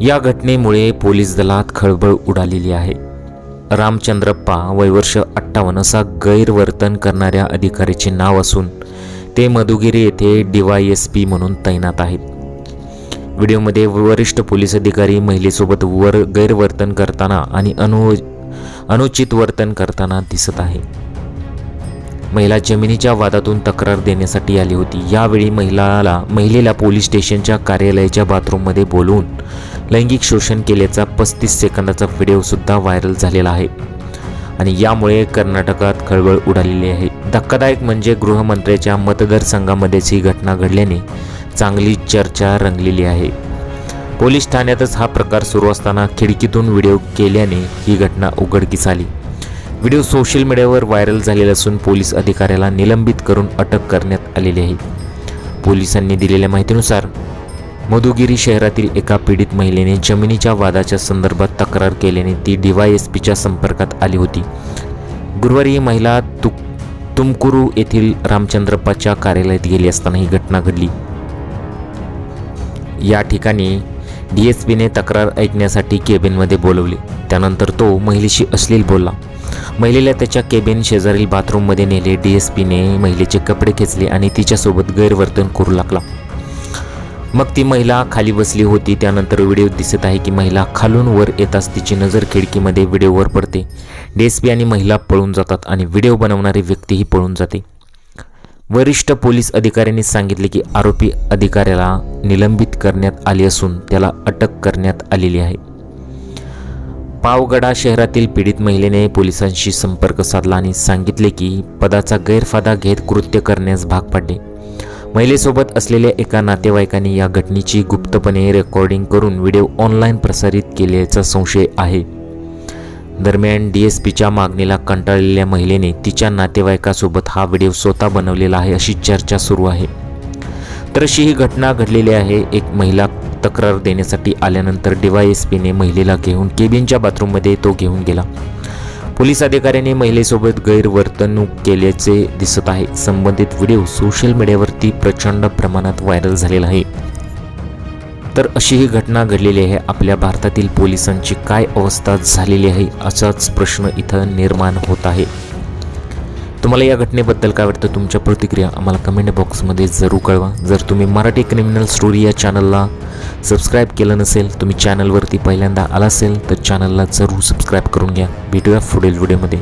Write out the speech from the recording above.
या घटनेमुळे पोलीस दलात खळबळ उडालेली आहे. रामचंद्रप्पा वयवर्ष अठ्ठावन्न असा गैरवर्तन करणाऱ्या अधिकाऱ्याचे नाव असून ते मधुगिरी येथे डीवाय एस पी म्हणून तैनात आहेत. व्हिडिओमध्ये वरिष्ठ पोलीस अधिकारी महिलेसोबत वर गैरवर्तन करताना आणि अनु अनुचित वर्तन करताना दिसत आहे. महिला जमिनीच्या वादातून तक्रार देण्यासाठी आली होती. यावेळी महिलाला महिलेला पोलीस स्टेशनच्या कार्यालयाच्या बाथरूममध्ये बोलवून लैंगिक शोषण केल्याचा पस्तीस सेकंदाचा व्हिडिओसुद्धा व्हायरल झालेला आहे. आणि यामुळे कर्नाटकात खळबळ उडालेली आहे. धक्कादायक म्हणजे गृहमंत्र्याच्या मतदारसंघामध्येच ही घटना घडल्याने चांगली चर्चा रंगलेली आहे. पोलीस ठाण्यातच हा प्रकार सुरू असताना खिडकीतून व्हिडिओ केल्याने ही घटना उघडकीस आली. व्हिडिओ सोशल मीडियावर व्हायरल झालेला असून पोलीस अधिकाऱ्याला निलंबित करून अटक करण्यात आलेली आहे. पोलिसांनी दिलेल्या माहितीनुसार मधुगिरी शहरातील एका पीडित महिलेने जमिनीच्या वादाच्या संदर्भात तक्रार केल्याने ती डीवाय एस पीच्या संपर्कात आली होती. गुरुवारी ही महिला तु तुमकुरू येथील रामचंद्रप्पाच्या कार्यालयात गेली असताना ही घटना घडली. या ठिकाणी डी एस पीने तक्रार ऐकण्यासाठी केबिनमध्ये बोलवले. त्यानंतर तो महिलेशी अश्लील बोलला. महिलेला त्याच्या केबिन शेजारील बाथरूममध्ये नेले. डी एस पीने महिलेचे कपडे खेचले आणि तिच्यासोबत गैरवर्तन करू लागला. मग ती महिला खाली बसली होती. त्यानंतर व्हिडिओ दिसत आहे की महिला खालून वर येताच तिची नजर खिडकीमध्ये व्हिडिओवर पडते. डी आणि महिला पळून जातात आणि व्हिडिओ बनवणारी व्यक्तीही पळून जाते. वरिष्ठ पोलीस अधिकाऱ्यांनी सांगितले की आरोपी अधिकाऱ्याला निलंबित करण्यात आली असून त्याला अटक करण्यात आलेली आहे. पावगडा शहरातील पीडित महिलेने पोलिसांशी संपर्क साधला आणि सांगितले की पदाचा गैरफायदा घेत कृत्य करण्यास भाग पाडले. महिलेसोबत असलेल्या एका नातेवाईकाने या घटनेची गुप्तपणे रेकॉर्डिंग करून व्हिडिओ ऑनलाईन प्रसारित केल्याचा संशय आहे. दरम्यान डी एस पीच्या मागणीला कंटाळलेल्या महिलेने तिच्या नातेवाईकासोबत हा व्हिडिओ स्वतः बनवलेला आहे अशी चर्चा सुरू आहे. तर अशी ही घटना घडलेली आहे. एक महिला तक्रार देण्यासाठी आल्यानंतर डीवाय एस पीने महिलेला घेऊन केबिनच्या बाथरूममध्ये तो घेऊन गेला. पोलीस अधिकाऱ्याने महिलेसोबत गैरवर्तणूक केल्याचे दिसत आहे. संबंधित व्हिडिओ सोशल मीडियावरती प्रचंड प्रमाणात व्हायरल झालेला आहे. तर अशी ही घटना घडलेली आहे. आपल्या भारतातील पोलिसांची काय अवस्था झालेली आहे असाच प्रश्न इथं निर्माण होत आहे. तुम्हाला या घटनेबद्दल काय वाटतं? तुमच्या प्रतिक्रिया आम्हाला कमेंट बॉक्समध्ये जरूर कळवा. जर तुम्ही मराठी क्रिमिनल स्टोरी या चॅनलला सबस्क्राईब केलं नसेल तुम्ही चॅनलवरती पहिल्यांदा आला असेल तर चॅनलला जरूर सबस्क्राईब करून घ्या. भेटूया पुढील व्हिडिओमध्ये